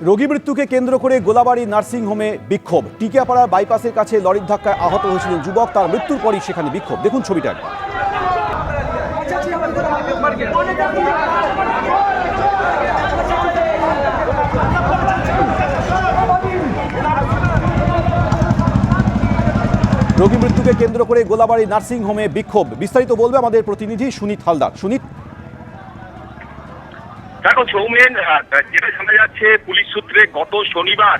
রোগী মৃত্যুকে কেন্দ্র করে গোলাবাড়ি নার্সিংহোমে বিক্ষোভ। টিকিয়াপাড়ার বাইপাসের কাছে লরির ধাক্কায় আহত হয়েছিলেন যুবক, তার মৃত্যুর পরই সেখানে বিক্ষোভ। দেখুন ছবিটা রোগী মৃত্যুকে কেন্দ্র করে গোলাবাড়ি নার্সিংহোমে বিক্ষোভ। বিস্তারিত বলবে আমাদের প্রতিনিধি সুনীত হালদার। সুনীত দেখো সৌমেন যেটা জানা যাচ্ছে পুলিশ সূত্রে গত শনিবার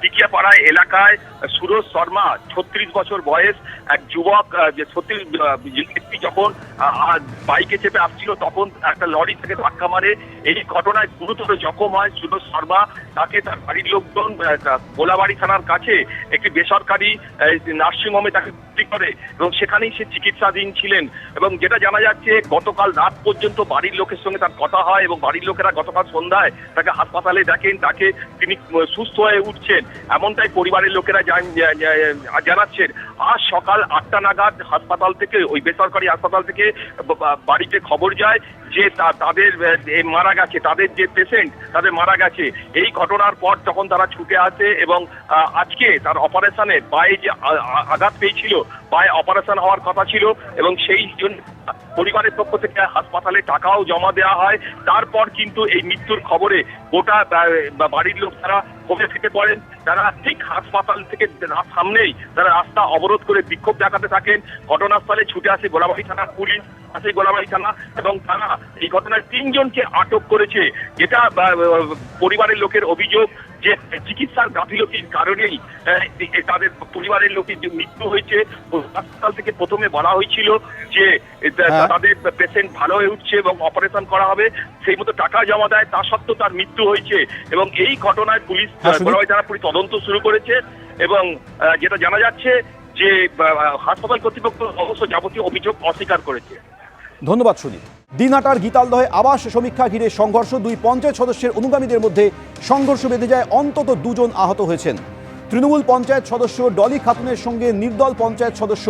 টিকিয়াপাড়া এলাকায় সুরজ শর্মা, ছত্রিশ বছর বয়স, এক যুবক যে ছত্রিশ যখন বাইকে চেপে আসছিল, তখন একটা লরি থেকে ধাক্কা মারে। এই ঘটনায় গুরুতর জখম হয় সুরজ শর্মা। তাকে তার বাড়ির লোকজন গোলাবাড়ি থানার কাছে একটি বেসরকারি নার্সিংহোমে তাকে ভর্তি করে এবং সেখানেই সে চিকিৎসাধীন ছিলেন। এবং যেটা জানা যাচ্ছে, গতকাল রাত পর্যন্ত বাড়ির লোকের সঙ্গে তার কথা হয় এবং বাড়ির লোকেরা গতকাল সন্ধ্যায় তাকে হাসপাতালে দেখেন। তাকে তিনি সুস্থ হয়ে উঠছেন এমনটাই পরিবারের লোকেরা জানাচ্ছেন। আজ সকাল আটটা নাগাদ হাসপাতাল থেকে, ওই বেসরকারি হাসপাতাল থেকে বাড়িতে খবর যায় যে তাদের মারা গেছে। তাদের যে পেশেন্ট তাদের মারা গেছে। এই ঘটনার পর তখন তারা ছুটে আসে এবং আজকে তার অপারেশনে পায়ে যে আঘাত পেয়েছিল পায়ে অপারেশন হওয়ার কথা ছিল এবং সেই জন্য পরিবারের পক্ষ থেকে হাসপাতালে টাকাও জমা দেওয়া হয়। তারপর কিন্তু এই মৃত্যুর খবরে গোটা বাড়ির লোক তারা কমে ফেটে পড়েন তারা ঠিক হাসপাতাল থেকে সামনেই তারা রাস্তা অবরোধ করে বিক্ষোভ দেখাতে থাকেন ঘটনাস্থলে ছুটে আসে গোলাবাড়ি থানার পুলিশ আসে গোলাবাড়ি থানা এবং তারা এই ঘটনায় তিনজনকে আটক করেছে যেটা পরিবারের লোকের অভিযোগ যে চিকিৎসার গাফিলতির কারণেই তাদের পরিবারের লোকের যে মৃত্যু হয়েছে হাসপাতাল থেকে প্রথমে বলা হয়েছিল যে হ্যাঁ। তাদের পেশেন্ট ভালো হয়ে উঠছে এবং অপারেশন করা হবে সেই মতো টাকা জমা দেয় তা সত্ত্বেও তার মৃত্যু হয়েছে এবং এই ঘটনায় পুলিশ হ্যাঁ। গোলাবাড়ি থানা পুলিশ তদন্ত শুরু করেছে এবং যেটা জানা যাচ্ছে যে হাসপাতাল কর্তৃপক্ষ অবশ্য যাবতীয় অভিযোগ অস্বীকার করেছে। ধন্যবাদ সুনীত দিনহাটার গীতালদহে আবাস সমীক্ষা ঘিরে সংঘর্ষ, দুই পঞ্চায়েত সদস্যের অনুগামীদের মধ্যে সংঘর্ষ বেঁধে যায় অন্তত দুজন আহত হয়েছেন। তৃণমূল পঞ্চায়েত সদস্য ডলি খাতুনের সঙ্গে নির্দল পঞ্চায়েত সদস্য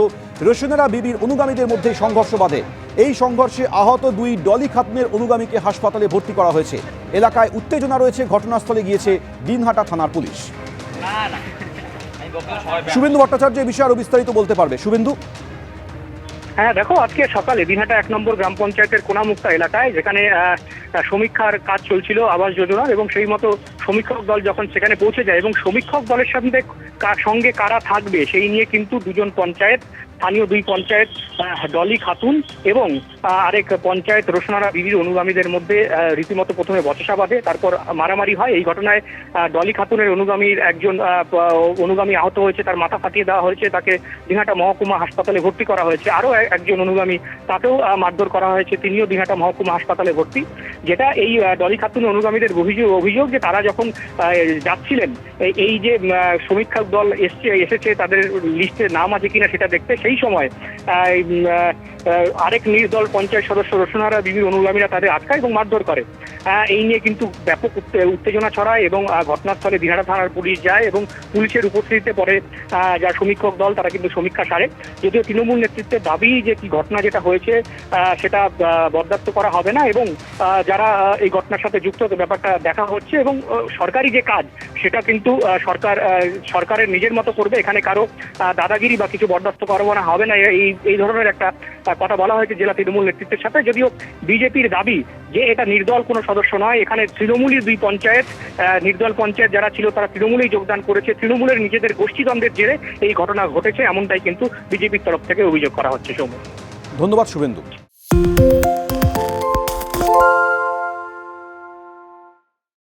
রোশনেরা বিবির অনুগামীদের মধ্যে সংঘর্ষ বাঁধে। এই সংঘর্ষে আহত দুই ডলি খাতুনের অনুগামীকে হাসপাতালে ভর্তি করা হয়েছে। এলাকায় উত্তেজনা রয়েছে, ঘটনাস্থলে গিয়েছে দিনহাটা থানার পুলিশ। শুভেন্দু ভট্টাচার্য এই বিষয়ে আরও বিস্তারিত বলতে পারবে। শুভেন্দু? হ্যাঁ দেখো, আজকে সকালে দিনহাটা এক নম্বর গ্রাম পঞ্চায়েতের কোনামুক্তা এলাকায় যেখানে সমীক্ষার কাজ চলছিল আবাস যোজনার এবং সেই মতো সমীক্ষক দল যখন সেখানে পৌঁছে যায় এবং সমীক্ষক দলের সঙ্গে সঙ্গে কারা থাকবে সেই নিয়ে কিন্তু দুজন পঞ্চায়েত স্থানীয় দুই পঞ্চায়েত ডলি খাতুন এবং আরেক পঞ্চায়েত রোশনারা বিবির অনুগামীদের মধ্যে রীতিমতো প্রথমে বচসা বাঁধে, তারপর মারামারি হয়। এই ঘটনায় ডলি খাতুনের অনুগামীর একজন অনুগামী আহত হয়েছে, তার মাথা ফাটিয়ে দেওয়া হয়েছে, তাকে দিনহাটা মহকুমা হাসপাতালে ভর্তি করা হয়েছে। আরও একজন অনুগামী তাকেও মারধর করা হয়েছে। তিনিও দিনহাটা মহকুমা হাসপাতালে ভর্তি। যেটা এই ডলি খাতুন অনুগামীদের অভিযোগ অভিযোগ যে তারা যখন যাচ্ছিলেন, এই- যে সমীক্ষা দল এসছে, এসেছে, তাদের লিস্টে নাম আছে কিনা সেটা দেখতে, সেই সময় আরেক নির্দল পঞ্চায়েত সদস্য রোশনারা বিবির অনুগামীরা তাদের আটকায় এবং মারধর করে। এই নিয়ে কিন্তু ব্যাপক উত্তে- উত্তেজনা ছড়ায় এবং ঘটনাস্থলে দিনহাটা থানার পুলিশ যায় এবং পুলিশের উপস্থিতিতে পরে যা সমীক্ষক দল তারা কিন্তু সমীক্ষা সারে। যদিও তৃণমূল নেতৃত্বের দাবি যে কি ঘটনা যেটা হয়েছে সেটা বরদাস্ত করা হবে না এবং যারা এই ঘটনার সাথে যুক্ত ব্যাপারটা দেখা হচ্ছে এবং সরকারি যে কাজ, সেটা কিন্তু সরকার সরকারের নিজের মতো করবে। এখানে কারও দাদাগিরি বা কিছু বরদাস্ত করব না হবে না। এই এই ধরনের একটা কথা বলা হয়েছে জেলা তৃণমূল নেতৃত্বের সাথে। যদিও বিজেপির দাবি যে এটা নির্দল কোনো সদস্য নয়, এখানে তৃণমূলই দুই পঞ্চায়েত নির্দল পঞ্চায়েত যারা ছিল তারা তৃণমূলেই যোগদান করেছে। তৃণমূলের নিজেদের গোষ্ঠীদ্বন্দ্বের জেরে এই ঘটনা ঘটেছে, এমনটাই কিন্তু বিজেপির তরফ থেকে অভিযোগ করা হচ্ছে সৌম্য। ধন্যবাদ শুভেন্দু।